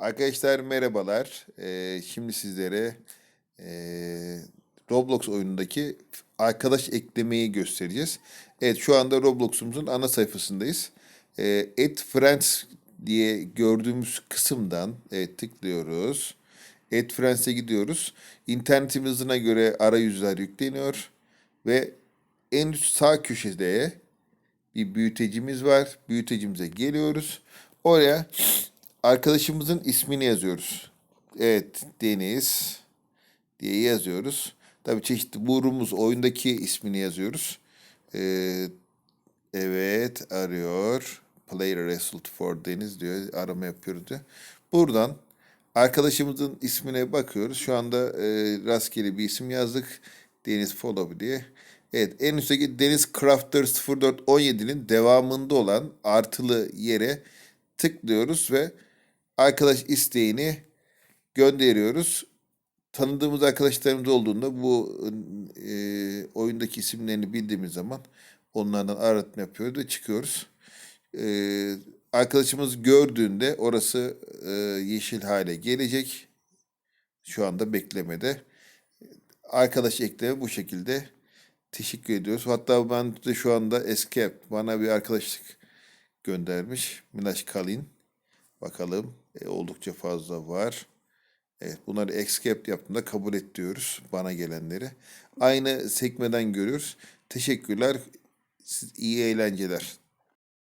Arkadaşlar merhabalar. Ee, şimdi sizlere ee, Roblox oyunundaki arkadaş eklemeyi göstereceğiz. Evet şu anda Roblox'umuzun ana sayfasındayız. Ee, Add Friends diye gördüğümüz kısımdan evet, tıklıyoruz. Add Friends'e gidiyoruz. İnternetim hızına göre arayüzler yükleniyor. Ve en üst sağ köşede bir büyütecimiz var. Büyütecimize geliyoruz. Oraya arkadaşımızın ismini yazıyoruz. Evet Deniz diye yazıyoruz. Tabii çeşitli burumuz oyundaki ismini yazıyoruz. Ee, evet arıyor. Player result for Deniz diyor. Arama yapıyoruz diyor. Buradan arkadaşımızın ismine bakıyoruz. Şu anda e, rastgele bir isim yazdık. Deniz Follow diye. Evet en üstteki Deniz Crafter 0417'nin devamında olan artılı yere tıklıyoruz ve arkadaş isteğini gönderiyoruz. Tanıdığımız arkadaşlarımız olduğunda bu e, oyundaki isimlerini bildiğimiz zaman onlardan aratma yapıyoruz ve çıkıyoruz. E, arkadaşımız gördüğünde orası e, yeşil hale gelecek. Şu anda beklemede. Arkadaş ekleme bu şekilde. Teşekkür ediyoruz. Hatta ben de şu anda Escape bana bir arkadaşlık göndermiş. Minaş Kalin. Bakalım. E, oldukça fazla var. Evet bunları escape yaptığımda kabul et diyoruz bana gelenleri. Aynı sekmeden görüyoruz. Teşekkürler. Siz iyi eğlenceler.